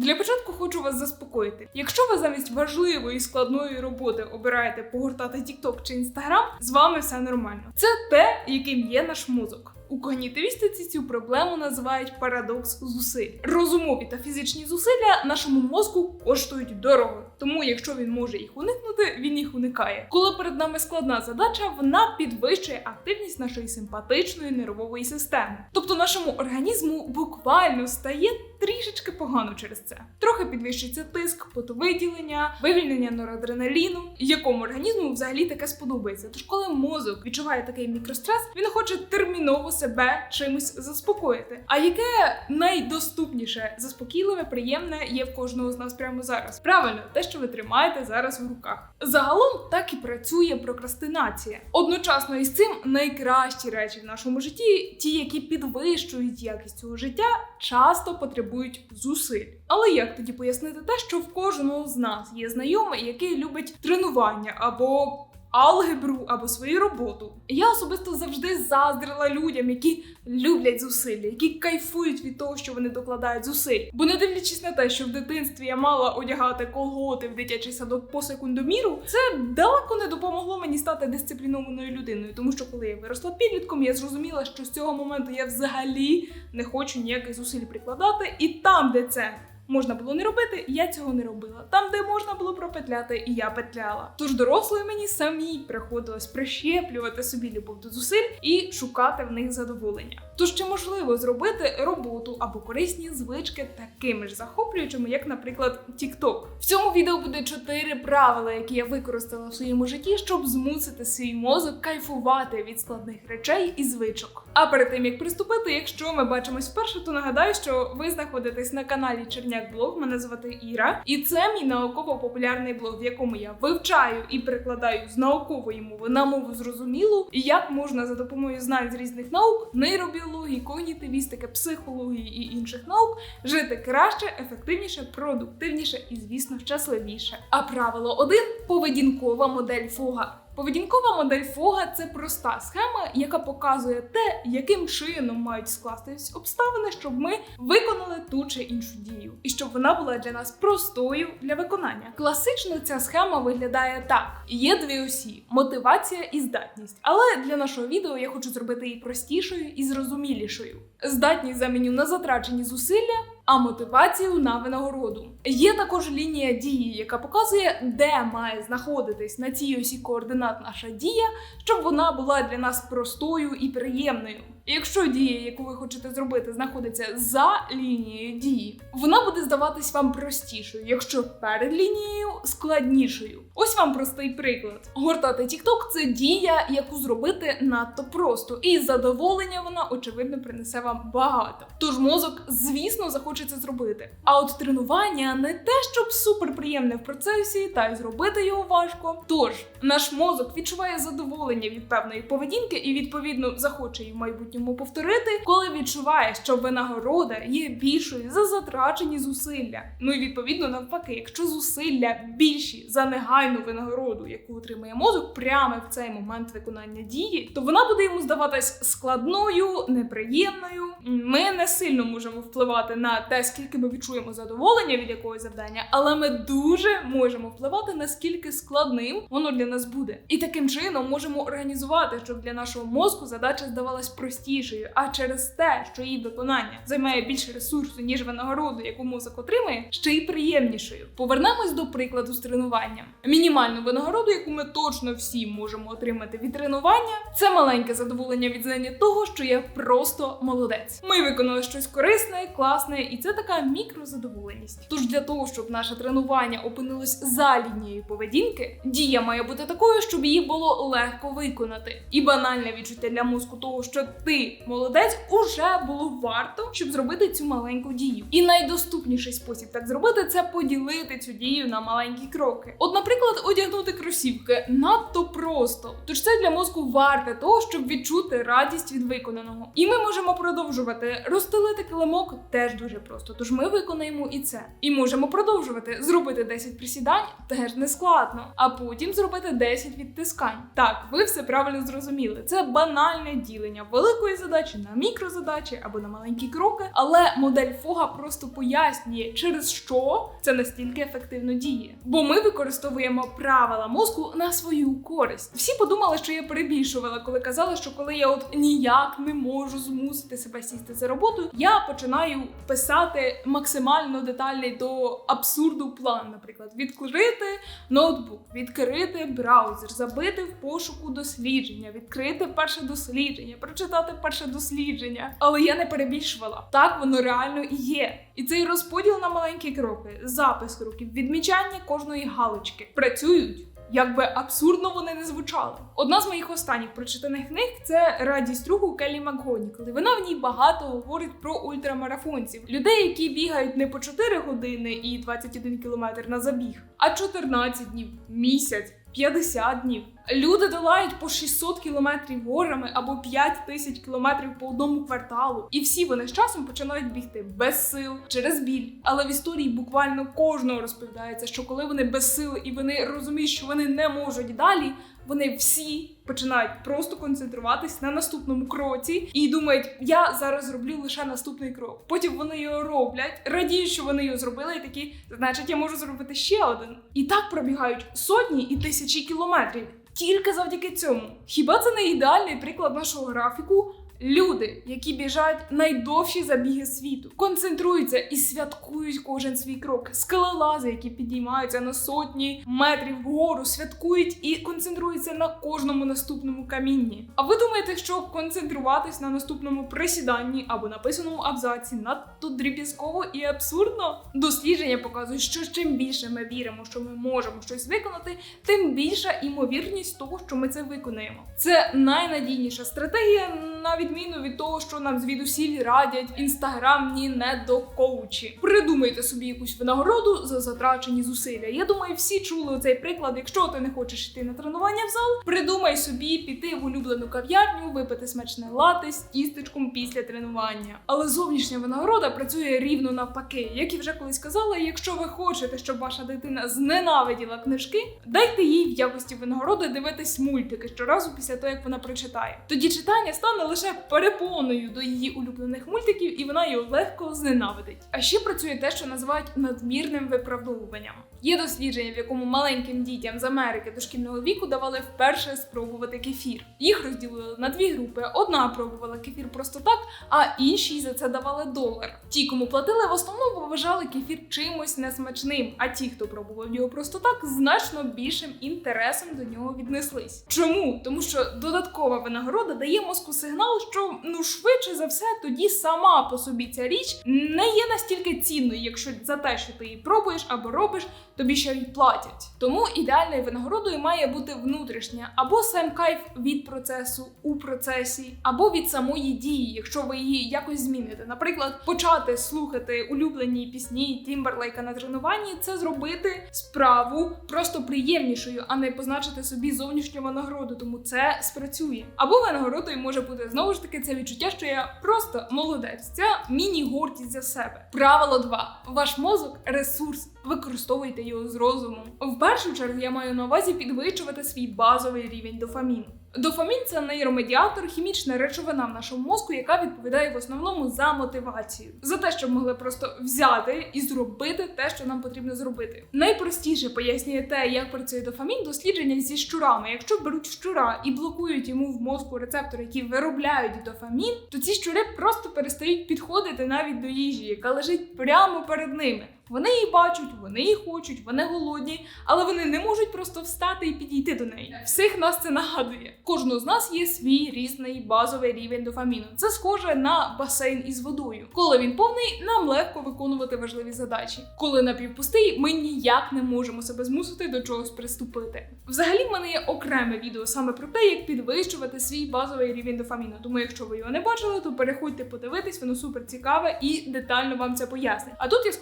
Для початку хочу вас заспокоїти. Якщо ви замість важливої і складної роботи обираєте погортати TikTok чи Instagram, з вами все нормально. Це те, яким є наш мозок. У когнітивістиці цю проблему називають парадокс зусиль. Розумові та фізичні зусилля нашому мозку коштують дорого. Тому, якщо він може їх уникнути, він їх уникає. Коли перед нами складна задача, вона підвищує активність нашої симпатичної нервової системи. Тобто нашому організму буквально стає трішечки погано через це. Трохи підвищується тиск, потовиділення, вивільнення норадреналіну, якому організму взагалі таке сподобається. Тож, коли мозок відчуває такий мікрострес, він хоче терміново себе чимось заспокоїти. А яке найдоступніше, заспокійливе, приємне є в кожного з нас прямо зараз? Правильно, те, що ви тримаєте зараз в руках. Загалом так і працює прокрастинація. Одночасно із цим найкращі речі в нашому житті, ті, які підвищують якість цього життя, часто потребують зусиль. Але як тоді пояснити те, що в кожного з нас є знайомий, який любить тренування або алгебру або свою роботу? Я особисто завжди заздрила людям, які люблять зусилля, які кайфують від того, що вони докладають зусиль. Бо не дивлячись на те, що в дитинстві я мала одягати колготи в дитячий садок по секундоміру, це далеко не допомогло мені стати дисциплінованою людиною, тому що коли я виросла підлітком, я зрозуміла, що з цього моменту я взагалі не хочу ніяких зусиль прикладати, і там, де це. Можна було не робити, я цього не робила. Там, де можна було пропетляти, і я петляла. Тож дорослою мені самій приходилось прищеплювати собі любов до зусиль і шукати в них задоволення. Тож чи можливо зробити роботу або корисні звички такими ж захоплюючими, як, наприклад, TikTok? В цьому відео буде чотири правила, які я використала в своєму житті, щоб змусити свій мозок кайфувати від складних речей і звичок. А перед тим як приступити, якщо ми бачимось вперше, то нагадаю, що ви знаходитесь на каналі Черняк Блог. Мене звати Іра, і це мій науково-популярний блог, в якому я вивчаю і перекладаю з наукової мови на мову зрозумілу, і як можна за допомогою знань з різних наук, нейробіології, когнітивістики, психології і інших наук жити краще, ефективніше, продуктивніше і, звісно, щасливіше. А правило 1 – поведінкова модель Фога. Поведінкова модель Фога це проста схема, яка показує те, яким чином мають скластись обставини, щоб ми виконали ту чи іншу дію, і щоб вона була для нас простою для виконання. Класично ця схема виглядає так: є дві осі: мотивація і здатність. Але для нашого відео я хочу зробити її простішою і зрозумілішою. Здатність заміню на затрачені зусилля. А мотивацію на винагороду. Є також лінія дії, яка показує, де має знаходитись на цій осі координат наша дія, щоб вона була для нас простою і приємною. Якщо дія, яку ви хочете зробити, знаходиться за лінією дії, вона буде здаватись вам простішою, якщо перед лінією складнішою. Ось вам простий приклад: гортати TikTok – це дія, яку зробити надто просто, і задоволення вона очевидно принесе вам багато. Тож мозок, звісно, захоче це зробити. А от тренування не те, щоб суперприємне в процесі, та й зробити його важко. Тож наш мозок відчуває задоволення від певної поведінки і відповідно захоче її в майбутньому повторити, коли відчуває, що винагорода є більшою за затрачені зусилля. Ну і відповідно навпаки, якщо зусилля більші за негайну винагороду, яку отримує мозок прямо в цей момент виконання дії, то вона буде йому здаватись складною, неприємною. Ми не сильно можемо впливати на те, скільки ми відчуємо задоволення від якогось завдання, але ми дуже можемо впливати наскільки складним воно для нас буде. І таким чином можемо організувати, щоб для нашого мозку задача здавалась простішою, а через те, що її виконання займає більше ресурсу, ніж винагороду, яку мозок отримує, ще й приємнішою. Повернемось до прикладу з тренуванням. Мінімальну винагороду, яку ми точно всі можемо отримати від тренування, це маленьке задоволення від знання того, що я просто молодець. Ми виконали щось корисне, класне, і це така мікрозадоволеність. Тож для того, щоб наше тренування опинилось за лінією поведінки, дія має бути такою, щоб її було легко виконати. І банальне відчуття для мозку того, що ти молодець, уже було варто, щоб зробити цю маленьку дію. І найдоступніший спосіб так зробити це поділити цю дію на маленькі кроки. От, наприклад, одягнути кросівки надто просто. Тож це для мозку варте того, щоб відчути радість від виконаного. І ми можемо продовжувати розстелити килимок теж дуже просто. Тож ми виконаємо і це. І можемо продовжувати зробити 10 присідань теж не складно, а потім зробити 10 відтискань. Так, ви все правильно зрозуміли. Це банальне ділення великого великої задачі на мікрозадачі або на маленькі кроки. Але модель Фога просто пояснює, через що це настільки ефективно діє. Бо ми використовуємо правила мозку на свою користь. Всі подумали, що я перебільшувала, коли казала, що коли я от ніяк не можу змусити себе сісти за роботу, я починаю писати максимально детальний до абсурду план. Наприклад, відкрити ноутбук, відкрити браузер, забити в пошуку дослідження, відкрити перше дослідження, прочитати перше дослідження. Але я не перебільшувала. Так воно реально і є. І цей розподіл на маленькі кроки, запис кроків, відмічання кожної галочки працюють. Як би абсурдно вони не звучали. Одна з моїх останніх прочитаних книг це радість руху Келлі Макгонікл. Вона в ній багато говорить про ультрамарафонців, людей, які бігають не по 4 години і 21 кілометр на забіг, а 14 днів, місяць. 50 днів. Люди долають по 600 кілометрів горами або 5 тисяч кілометрів по одному кварталу. І всі вони з часом починають бігти без сил через біль. Але в історії буквально кожного розповідається, що коли вони без сил і вони розуміють, що вони не можуть далі, вони всі починають просто концентруватись на наступному кроці і думають, я зараз зроблю лише наступний крок. Потім вони його роблять, радіють, що вони його зробили, і такі, значить, я можу зробити ще один. І так пробігають сотні і тисячі кілометрів. Тільки завдяки цьому. Хіба це не ідеальний приклад нашого графіку? Люди, які біжать найдовші забіги світу, концентруються і святкують кожен свій крок. Скелелази, які підіймаються на сотні метрів вгору, святкують і концентруються на кожному наступному камінні. А ви думаєте, що концентруватись на наступному присіданні або написаному абзаці надто дріб'язково і абсурдно? Дослідження показують, що чим більше ми віримо, що ми можемо щось виконати, тим більша імовірність того, що ми це виконаємо. Це найнадійніша стратегія на відміну від того, що нам звідусіль радять інстаграмні недокоучі. Придумайте собі якусь винагороду за затрачені зусилля. Я думаю, всі чули цей приклад. Якщо ти не хочеш йти на тренування в зал, придумай собі піти в улюблену кав'ярню, випити смачне лати з тістечком після тренування. Але зовнішня винагорода працює рівно навпаки. Як і вже колись казала, якщо ви хочете, щоб ваша дитина зненавиділа книжки, дайте їй в якості винагороди дивитись мультики щоразу після того, як вона прочитає. Тоді читання стане лише перепоною до її улюблених мультиків, і вона його легко зненавидить. А ще працює те, що називають надмірним виправдовуванням. Є дослідження, в якому маленьким дітям з Америки дошкільного віку давали вперше спробувати кефір. Їх розділили на дві групи: одна пробувала кефір просто так, а іншій за це давали долар. Ті, кому платили, в основному вважали кефір чимось несмачним. А ті, хто пробував його просто так, значно більшим інтересом до нього віднеслись. Чому? Тому що додаткова винагорода дає мозку сигнал, що ну швидше за все тоді сама по собі ця річ не є настільки цінною, якщо за те, що ти її пробуєш або робиш, тобі ще й платять. Тому ідеальною винагородою має бути внутрішня або сам кайф від процесу у процесі, або від самої дії, якщо ви її якось зміните. Наприклад, почати слухати улюблені пісні Тімберлейка на тренуванні це зробити справу просто приємнішою, а не позначити собі зовнішню винагороду. Тому це спрацює. Або винагородою може бути знову ж таки це відчуття, що я просто молодець. Ця міні-гордість за себе. Правило 2. Ваш мозок ресурс. Використовуйте його з розумом. В першу чергу я маю на увазі підвищувати свій базовий рівень дофаміну. Дофамін це нейромедіатор, хімічна речовина в нашому мозку, яка відповідає в основному за мотивацію, за те, щоб могли просто взяти і зробити те, що нам потрібно зробити. Найпростіше пояснює те, як працює дофамін, дослідження зі щурами. Якщо беруть щура і блокують йому в мозку рецептори, які виробляють дофамін, то ці щури просто перестають підходити навіть до їжі, яка лежить прямо перед ними. Вони її бачать, вони її хочуть, вони голодні, але вони не можуть просто встати і підійти до неї. Всіх нас це нагадує. Кожного з нас є свій різний базовий рівень дофаміну. Це схоже на басейн із водою. Коли він повний, нам легко виконувати важливі задачі. Коли напівпустий, ми ніяк не можемо себе змусити до чогось приступити. Взагалі, в мене є окреме відео саме про те, як підвищувати свій базовий рівень дофаміну. Тому, якщо ви його не бачили, то переходьте подивитись, воно супер цікаве і детально вам це пояснить. А тут я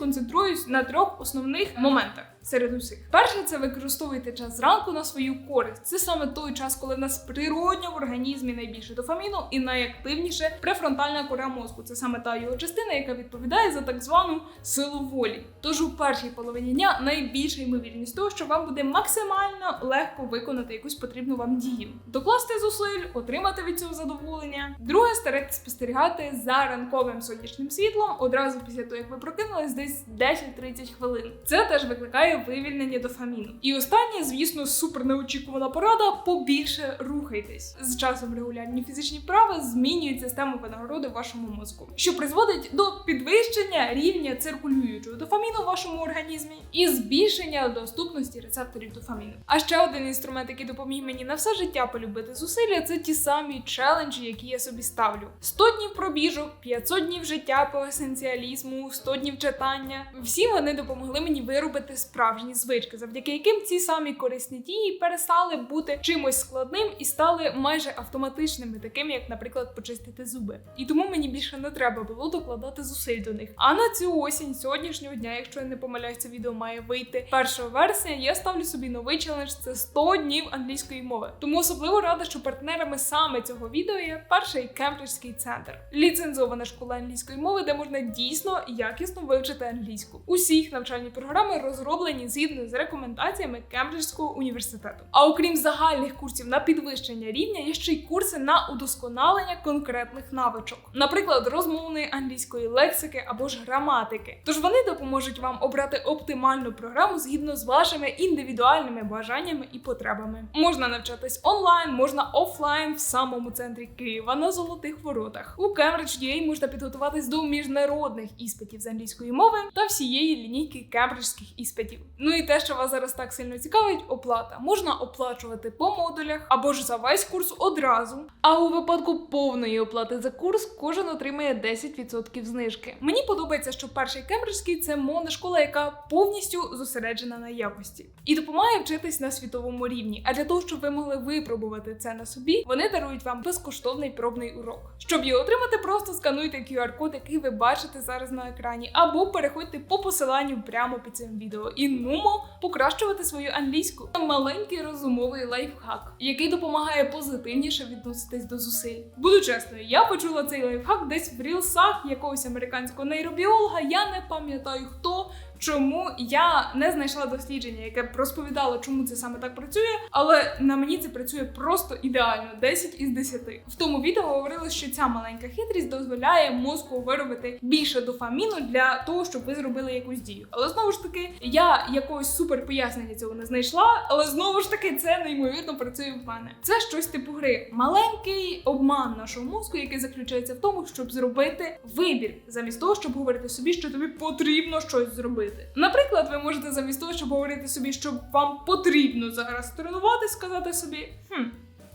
сконцентруюсь на трьох основних моментах. Серед усіх. Перше, це використовуйте час зранку на свою користь. Це саме той час, коли в нас природньо в організмі найбільше дофаміну і найактивніше префронтальна кора мозку. Це саме та його частина, яка відповідає за так звану силу волі. Тож у першій половині дня найбільша ймовірність того, що вам буде максимально легко виконати якусь потрібну вам дію. Докласти зусиль, отримати від цього задоволення. Друге, старайтесь спостерігати за ранковим сонячним світлом одразу після того, як ви прокинулись, десь 10-30 хвилин. Це теж викликає вивільнення дофаміну. І останнє, звісно, супер неочікувана порада: побільше рухайтесь. З часом регулярні фізичні вправи змінюють систему винагороди в вашому мозку, що призводить до підвищення рівня циркулюючого дофаміну в вашому організмі і збільшення доступності рецепторів дофаміну. А ще один інструмент, який допоміг мені на все життя полюбити зусилля, це ті самі челенджі, які я собі ставлю: 100 днів пробіжок, 500 днів життя по есенціалізму, 100 днів читання. Всі вони допомогли мені виробити справжні звички, завдяки яким ці самі корисні дії перестали бути чимось складним і стали майже автоматичними, такими як, наприклад, почистити зуби. І тому мені більше не треба було докладати зусиль до них. А на цю осінь сьогоднішнього дня, якщо я не помиляюсь, це відео має вийти 1 вересня. Я ставлю собі новий челендж це 100 днів англійської мови. Тому особливо рада, що партнерами саме цього відео є перший кембриджський центр, ліцензована школа англійської мови, де можна дійсно якісно вивчити англійську. Усі їх навчальні програми розроблені згідно з рекомендаціями Кембриджського університету. А окрім загальних курсів на підвищення рівня, є ще й курси на удосконалення конкретних навичок, наприклад, розмовної англійської лексики або ж граматики. Тож вони допоможуть вам обрати оптимальну програму згідно з вашими індивідуальними бажаннями і потребами. Можна навчатись онлайн, можна офлайн в самому центрі Києва на золотих воротах. У Cambridge UA можна підготуватись до міжнародних іспитів з англійської мови та всієї лінійки кембриджських іспитів. Ну і те, що вас зараз так сильно цікавить, оплата можна оплачувати по модулях або ж за весь курс одразу. А у випадку повної оплати за курс кожен отримає 10% знижки. Мені подобається, що перший кембриджський це мовна школа, яка повністю зосереджена на якості і допомагає вчитись на світовому рівні. А для того, щоб ви могли випробувати це на собі, вони дарують вам безкоштовний пробний урок. Щоб його отримати, просто скануйте QR-код, який ви бачите зараз на екрані, або переходьте по посиланню прямо під цим відео і нумо покращувати свою англійську. Це маленький розумовий лайфхак, який допомагає позитивніше відноситись до зусиль. Буду чесною, я почула цей лайфхак десь в рілсах якогось американського нейробіолога. Я не пам'ятаю хто. Чому я не знайшла дослідження, яке б розповідало, чому це саме так працює, але на мені це працює просто ідеально 10 із 10. В тому відео говорили, що ця маленька хитрість дозволяє мозку виробити більше дофаміну для того, щоб ви зробили якусь дію. Але знову ж таки, я якогось супер пояснення цього не знайшла, але знову ж таки це неймовірно працює в мене. Це щось типу гри. Маленький обман нашого мозку, який заключається в тому, щоб зробити вибір, замість того, щоб говорити собі, що тобі потрібно щось зробити. Наприклад, ви можете замість того, щоб говорити собі, що вам потрібно зараз тренуватись, сказати собі, хм.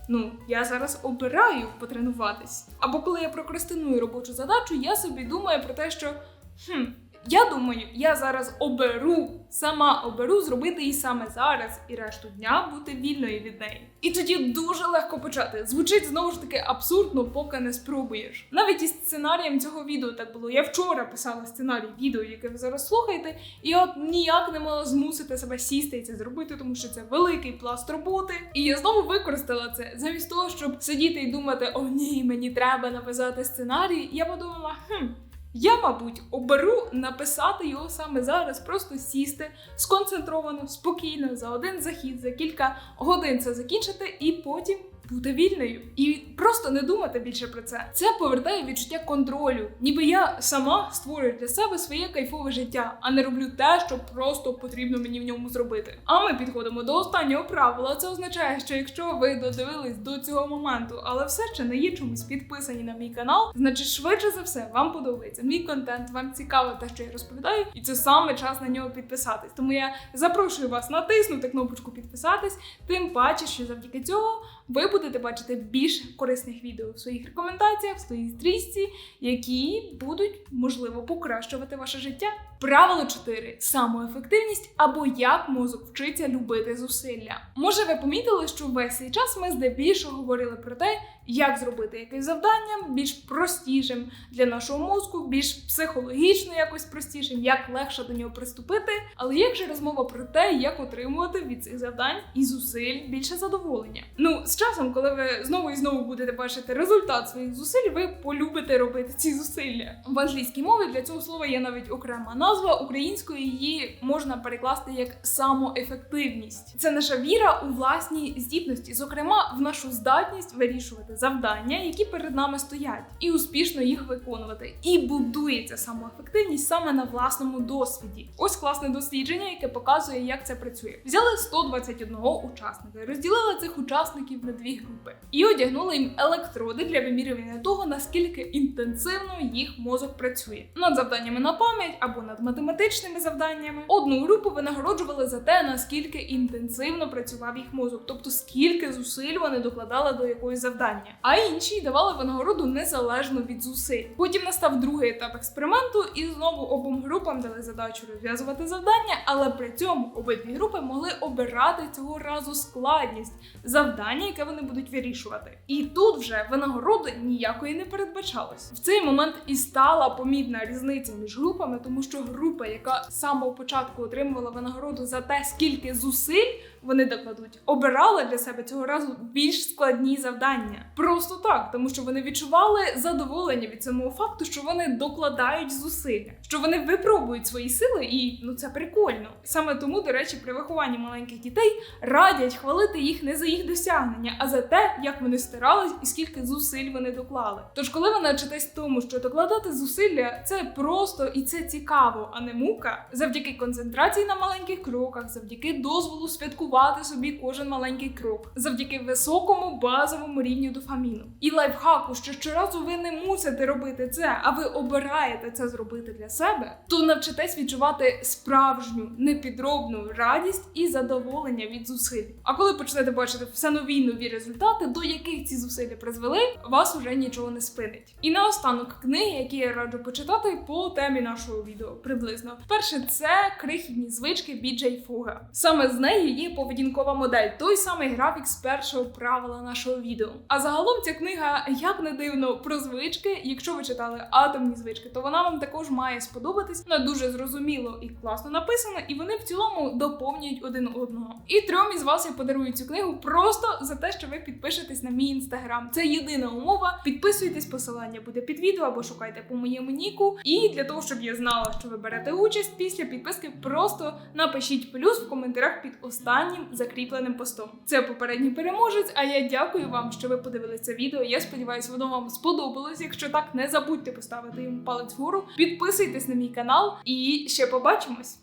Ну, я зараз обираю потренуватись. Або коли я прокрастиную робочу задачу, я собі думаю про те, що хм, я думаю, я зараз оберу, сама оберу зробити її саме зараз і решту дня бути вільною від неї. І тоді дуже легко почати. Звучить знову ж таки абсурдно, поки не спробуєш. Навіть із сценарієм цього відео так було. Я вчора писала сценарій відео, яке ви зараз слухаєте, і от ніяк не могла змусити себе сісти і це зробити, тому що це великий пласт роботи. І я знову використала це замість того, щоб сидіти і думати, о ні, мені треба написати сценарій. Я подумала, хм. Я, мабуть, оберу написати його саме зараз, просто сісти сконцентровано, спокійно, за один захід, за кілька годин це закінчити, і потім бути вільною. І просто не думати більше про це. Це повертає відчуття контролю, ніби я сама створюю для себе своє кайфове життя, а не роблю те, що просто потрібно мені в ньому зробити. А ми підходимо до останнього правила. Це означає, що якщо ви додивились до цього моменту, але все ще не є чомусь підписані на мій канал, значить швидше за все вам подобається мій контент, вам цікаво те, що я розповідаю, і це саме час на нього підписатись. Тому я запрошую вас натиснути кнопочку підписатись, тим паче, що завдяки цього ви будете бачити більше корисних відео в своїх рекомендаціях, в своїй стрічці, які будуть можливо покращувати ваше життя. Правило 4. самоефективність або як мозок вчиться любити зусилля. Може, ви помітили, що весь цей час ми здебільшого говорили про те, як зробити якесь завдання більш простішим для нашого мозку, більш психологічно якось простішим, як легше до нього приступити. Але як же розмова про те, як отримувати від цих завдань і зусиль більше задоволення? Ну, з часом, коли ви знову і знову будете бачити результат своїх зусиль, ви полюбите робити ці зусилля. В англійській мові для цього слова є навіть окрема назва. Українською її можна перекласти як самоефективність. Це наша віра у власні здібності, зокрема в нашу здатність вирішувати завдання, які перед нами стоять, і успішно їх виконувати. І будується самоефективність саме на власному досвіді. Ось класне дослідження, яке показує, як це працює. Взяли 121 учасника, розділили цих учасників на дві групи і одягнули їм електроди для вимірювання того, наскільки інтенсивно їх мозок працює над завданнями на пам'ять або над математичними завданнями. Одну групу винагороджували за те, наскільки інтенсивно працював їх мозок, тобто скільки зусиль вони докладали до якогось завдання. А інші давали винагороду незалежно від зусиль. Потім настав другий етап експерименту, і знову обом групам дали задачу розв'язувати завдання, але при цьому обидві групи могли обирати цього разу складність завдання, яке вони будуть вирішувати. І тут вже винагороди ніякої не передбачалось. В цей момент і стала помітна різниця між групами, тому що група, яка з самого початку отримувала винагороду за те, скільки зусиль вони докладуть, обирала для себе цього разу більш складні завдання. Просто так, тому що вони відчували задоволення від самого факту, що вони докладають зусилля, що вони випробують свої сили, і ну це прикольно. Саме тому, до речі, при вихованні маленьких дітей радять хвалити їх не за їх досягнення, а за те, як вони старались і скільки зусиль вони доклали. Тож, коли ви навчитесь тому, що докладати зусилля це просто і це цікаво, а не мука, завдяки концентрації на маленьких кроках, завдяки дозволу святкувати собі кожен маленький крок, завдяки високому базовому рівню дофаміну і лайфхаку, що щоразу ви не мусите робити це, а ви обираєте це зробити для себе, то навчитесь відчувати справжню непідробну радість і задоволення від зусиль. А коли почнете бачити все нові нові результати, до яких ці зусилля призвели, вас уже нічого не спинить. І наостанок книги, які я раджу почитати по темі нашого відео, приблизно. Перше, це крихітні звички Біджей Фуга. Саме з неї є поведінкова модель, той самий графік з першого правила нашого відео. А загалом ця книга, як не дивно, про звички. Якщо ви читали атомні звички, то вона вам також має сподобатись. Вона дуже зрозуміло і класно написана, і вони в цілому доповнюють один одного. І трьом із вас я подарую цю книгу просто за те, що ви підпишетесь на мій інстаграм. Це єдина умова. Підписуйтесь, посилання буде під відео або шукайте по моєму ніку. І для того, щоб я знала, що ви берете участь після підписки, просто напишіть плюс в коментарях під останнім закріпленим постом. Це попередній переможець. А я дякую вам, що ви подивилися це відео. Я сподіваюся, воно вам сподобалось. Якщо так, не забудьте поставити йому палець вгору, підписуйтесь на мій канал і ще побачимось.